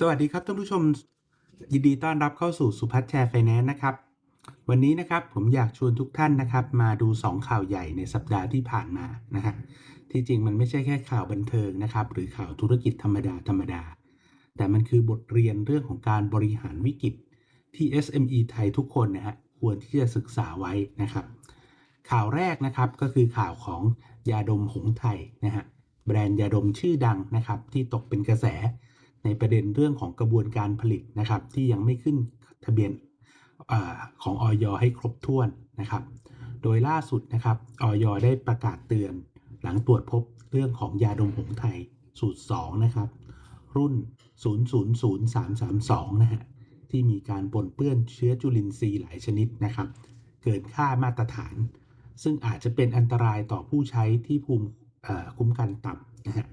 สวัสดีครับท่านผู้ชมยินดีต้อนรับเข้าสู่สุพัฒน์แชร์ไฟแนนซ์นะครับ วันนี้นะครับผมอยากชวนทุกท่านนะครับ มาดู 2 ข่าวใหญ่ในสัปดาห์ที่ผ่านมานะฮะที่จริงมันไม่ใช่แค่ข่าวบันเทิงนะครับ หรือข่าวธุรกิจธรรมดาธรรมดา แต่มันคือบทเรียนเรื่องของการบริหารวิกฤตที่ SME ไทยทุกคนนะฮะควรที่จะศึกษาไว้นะครับ ข่าวแรกนะครับก็คือข่าวของยาดมหงส์ไทยนะฮะแบรนด์ยาดมชื่อดังนะครับ ที่ตกเป็นกระแส ในประเด็นเรื่องของกระบวนการผลิตนะครับ ที่ยังไม่ขึ้นทะเบียนอของออยให้ครบถ้วนนะครับ โดยล่าสุดนะครับออยได้ประกาศเตือน หลังตรวจพบเรื่องของยาดมหงไทยสูตร 2 นะครับ รุ่น 000332 นะฮะที่มีการปนเปื้อนเชื้อจุลินทรีย์หลายชนิดนะครับ เกินค่ามาตรฐาน ซึ่งอาจจะเป็นอันตรายต่อผู้ใช้ที่ภูมิคุ้มกันต่ำนะฮะ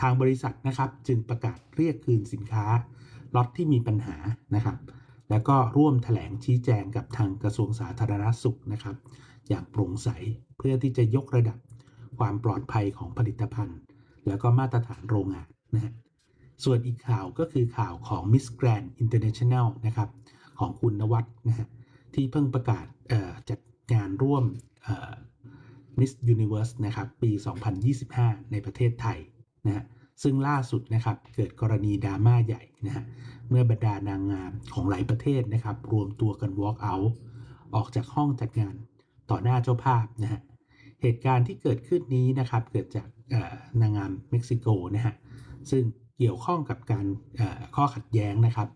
ทางบริษัทนะครับ จึงประกาศเรียกคืนสินค้าล็อตที่มีปัญหานะครับ แล้วก็ร่วมแถลงชี้แจงกับทางกระทรวงสาธารณสุขนะครับ อย่างโปร่งใสเพื่อที่จะยกระดับความปลอดภัยของผลิตภัณฑ์ แล้วก็มาตรฐานโรงงานนะฮะส่วนอีกข่าวก็คือข่าวของ Miss Grand International นะครับ ของคุณนวัดนะฮะที่เพิ่งประกาศจัดงานร่วม Miss Universe นะครับ ปี 2025 ในประเทศไทย นะฮะซึ่งล่าสุดนะครับเกิดกรณีดราม่าใหญ่นะฮะเมื่อบรรดานางงามของหลายประเทศนะครับรวมตัวกัน walk out ออกจากห้องจัดงานต่อหน้าเจ้าภาพนะฮะเหตุการณ์ที่เกิดขึ้นนี้นะครับเกิดจากนางงามเม็กซิโกนะฮะซึ่งเกี่ยวข้องกับการข้อขัดแย้งนะครับ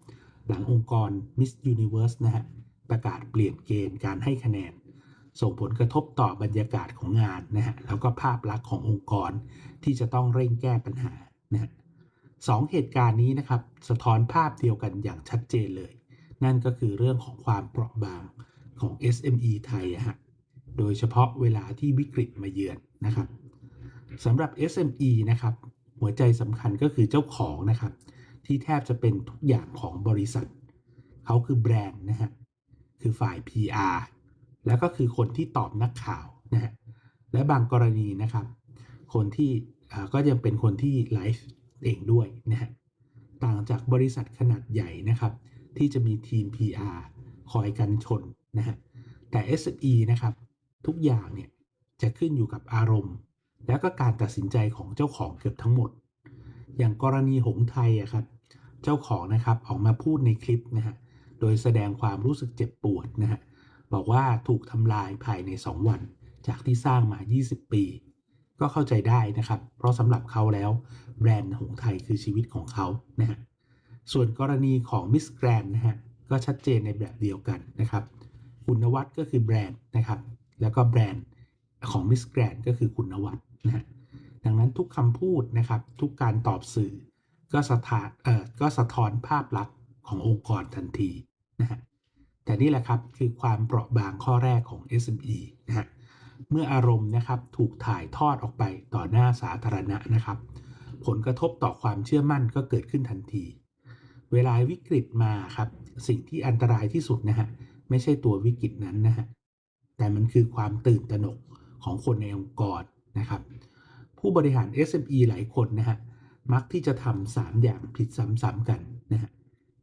หลังองค์กร Miss Universe นะฮะประกาศเปลี่ยนเกณฑ์การให้คะแนน ส่งผลกระทบต่อบรรยากาศของงานนะฮะแล้วก็ภาพลักษณ์ขององค์กรที่จะต้องเร่งแก้ปัญหานะฮะสองเหตุการณ์นี้นะครับสะท้อนภาพเดียวกันอย่างชัดเจนเลย นั่นก็คือเรื่องของความเปราะบางของ SME ไทยอะฮะโดยเฉพาะเวลาที่วิกฤตมาเยือนนะครับสำหรับ SME นะครับหัวใจสำคัญก็คือเจ้าของนะครับ ที่แทบจะเป็นทุกอย่างของบริษัท เขาคือแบรนด์นะฮะคือฝ่าย PR แล้วก็คือคนที่ตอบนักข่าวนะฮะและบางกรณีนะครับ คนที่ก็ยังเป็นคนที่ไลฟ์เองด้วยนะฮะต่างจากบริษัทขนาดใหญ่นะครับ ที่จะมีทีม PR คอยกันชนนะฮะแต่ SME นะครับ ทุกอย่างเนี่ยจะขึ้นอยู่กับอารมณ์ แล้วก็การตัดสินใจของเจ้าของเกือบทั้งหมด อย่างกรณีหงส์ไทยอะครับ เจ้าของนะครับออกมาพูดในคลิปนะฮะโดยแสดงความรู้สึกเจ็บปวดนะฮะ บอกว่าถูกทำลายภายใน 2 วัน จากที่สร้างมา 20 ปี ก็เข้าใจได้นะครับ เพราะสำหรับเขาแล้ว แบรนด์หงส์ไทยคือชีวิตของเขานะฮะส่วนกรณีของมิสแกรนนะฮะก็ชัดเจนในแบบเดียวกันนะครับ คุณนวัดก็คือแบรนด์นะครับ แล้วก็แบรนด์ของมิสแกรนก็คือคุณนวัดนะฮะดังนั้นทุกคำพูดนะครับ ทุกการตอบสื่อ ก็สะท้อนเอ่อก็สะท้อนภาพลักษณ์ขององค์กรทันทีนะฮะ แต่นี่แหละครับคือความเปราะบางข้อแรกของ SME นะฮะเมื่ออารมณ์นะครับถูกถ่ายทอดออกไปต่อหน้าสาธารณะนะครับ ผลกระทบต่อความเชื่อมั่นก็เกิดขึ้นทันที เวลาวิกฤตมาครับสิ่งที่อันตรายที่สุดนะฮะไม่ใช่ตัววิกฤตนั้นนะฮะแต่มันคือความตื่นตระหนกของคนในองค์กรนะครับ ผู้บริหาร SME หลายคนนะฮะมักที่จะทำสามอย่างผิดซ้ำๆกันนะฮะ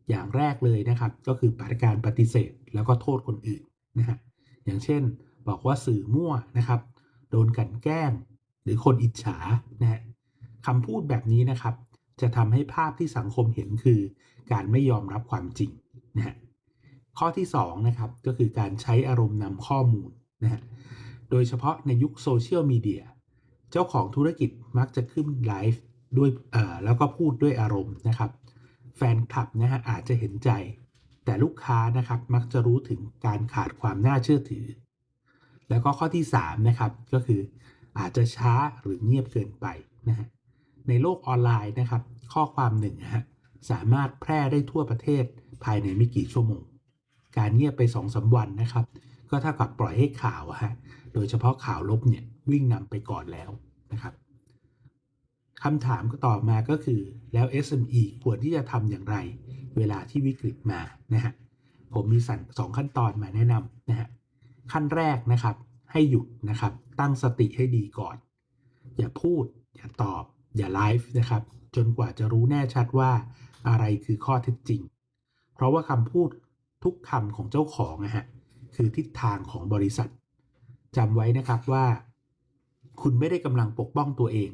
อย่างแรกเลยนะครับ ก็คือปฏิการปฏิเสธแล้วก็โทษคนอื่นนะฮะอย่างเช่นบอกว่าสื่อมั่วนะครับ โดนกันแกล้ง หรือคนอิจฉานะฮะคำพูดแบบนี้นะครับ จะทำให้ภาพที่สังคมเห็นคือ การไม่ยอมรับความจริงนะฮะข้อที่2นะครับก็คือการใช้อารมณ์นำข้อมูลนะฮะโดยเฉพาะในยุคโซเชียลมีเดียเจ้าของธุรกิจมักจะขึ้นไลฟ์ด้วยเอ่อแล้วก็พูดด้วยอารมณ์นะครับ แฟนคลับนะฮะอาจจะเห็นใจ แต่ลูกค้านะครับมักจะรู้ถึงการขาดความน่าเชื่อถือ แล้วก็ข้อที่3นะครับก็คืออาจจะช้าหรือเงียบเกินไปนะฮะในโลกออนไลน์นะครับ ข้อความหนึ่งนะฮะสามารถแพร่ได้ทั่วประเทศภายในไม่กี่ชั่วโมง การเงียบไป2องสาวันนะครับ ก็เท่ากับปล่อยให้ข่าวฮะโดยเฉพาะข่าวลบเนี่ยวิ่งนำไปก่อนแล้วนะครับ คำถามก็ต่อมาก็คือแล้ว SME ควรที่จะทำอย่างไร เวลาที่วิกฤตมานะฮะผมมีสั่งสองขั้นตอนมาแนะนำนะฮะขั้นแรกนะครับให้หยุดนะครับ ตั้งสติให้ดีก่อน อย่าพูด อย่าตอบ อย่าไลฟ์นะครับ จนกว่าจะรู้แน่ชัดว่าอะไรคือข้อเท็จจริง เพราะว่าคำพูดทุกคำของเจ้าของนะฮะคือทิศทางของบริษัทจำไว้นะครับว่า คุณไม่ได้กำลังปกป้องตัวเอง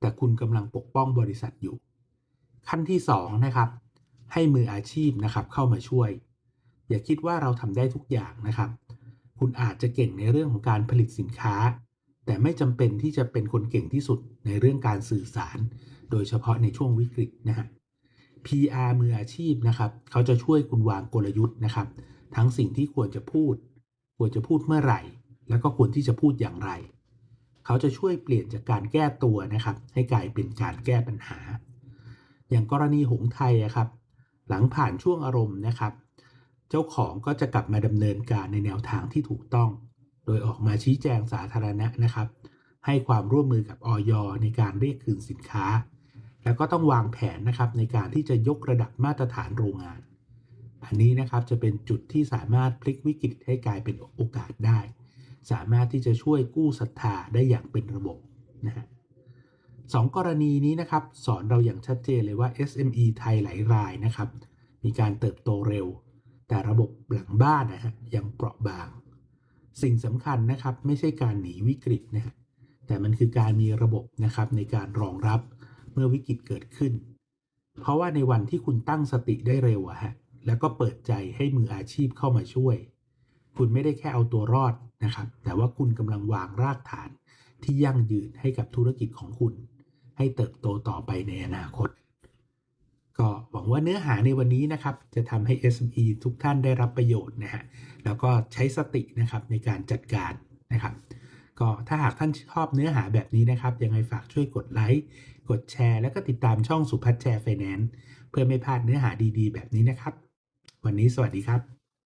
แต่คุณกำลังปกป้องบริษัทอยู่ ขั้นที่สองนะครับให้มืออาชีพนะครับเข้ามาช่วย อย่าคิดว่าเราทำได้ทุกอย่างนะครับ คุณอาจจะเก่งในเรื่องของการผลิตสินค้า แต่ไม่จำเป็นที่จะเป็นคนเก่งที่สุดในเรื่องการสื่อสาร โดยเฉพาะในช่วงวิกฤตนะฮะ PR มืออาชีพนะครับเขาจะช่วยคุณวางกลยุทธ์นะครับ ทั้งสิ่งที่ควรจะพูด ควรจะพูดเมื่อไหร่ แล้วก็ควรที่จะพูดอย่างไร เขาจะช่วยเปลี่ยนจากการแก้ตัวนะครับ ให้กลายเป็นการแก้ปัญหา อย่างกรณีหงส์ไทยครับ หลังผ่านช่วงอารมณ์นะครับ เจ้าของก็จะกลับมาดำเนินการในแนวทางที่ถูกต้อง โดยออกมาชี้แจงสาธารณะนะครับ ให้ความร่วมมือกับออยในการเรียกคืนสินค้า แล้วก็ต้องวางแผนนะครับในการที่จะยกระดับมาตรฐานโรงงาน อันนี้นะครับจะเป็นจุดที่สามารถพลิกวิกฤตให้กลายเป็นโอกาสได้ สามารถที่จะช่วยกู้ศรัทธาได้อย่างเป็นระบบนะฮะสองกรณีนี้นะครับ สอนเราอย่างชัดเจนเลยว่า SME ไทยหลายรายนะครับ มีการเติบโตเร็ว แต่ระบบหลังบ้านนะฮะยังเปราะบาง สิ่งสำคัญนะครับไม่ใช่การหนีวิกฤตนะฮะแต่มันคือการมีระบบนะครับในการรองรับเมื่อวิกฤตเกิดขึ้น เพราะว่าในวันที่คุณตั้งสติได้เร็วอะฮะแล้วก็เปิดใจให้มืออาชีพเข้ามาช่วย คุณไม่ได้แค่เอาตัวรอด นะครับ แต่ว่าคุณกำลังวางรากฐานที่ยั่งยืนให้กับธุรกิจของคุณ ให้เติบโตต่อไปในอนาคต ก็หวังว่าเนื้อหาในวันนี้นะครับ จะทำให้ SME ทุกท่านได้รับประโยชน์นะฮะ แล้วก็ใช้สตินะครับในการจัดการนะครับ ก็ถ้าหากท่านชอบเนื้อหาแบบนี้นะครับ ยังไงฝากช่วยกดไลค์ กดแชร์ แล้วก็ติดตามช่องสุพัฒน์แชร์ไฟแนนซ์เพื่อไม่พลาดเนื้อหาดีๆ แบบนี้นะครับ วันนี้สวัสดีครับ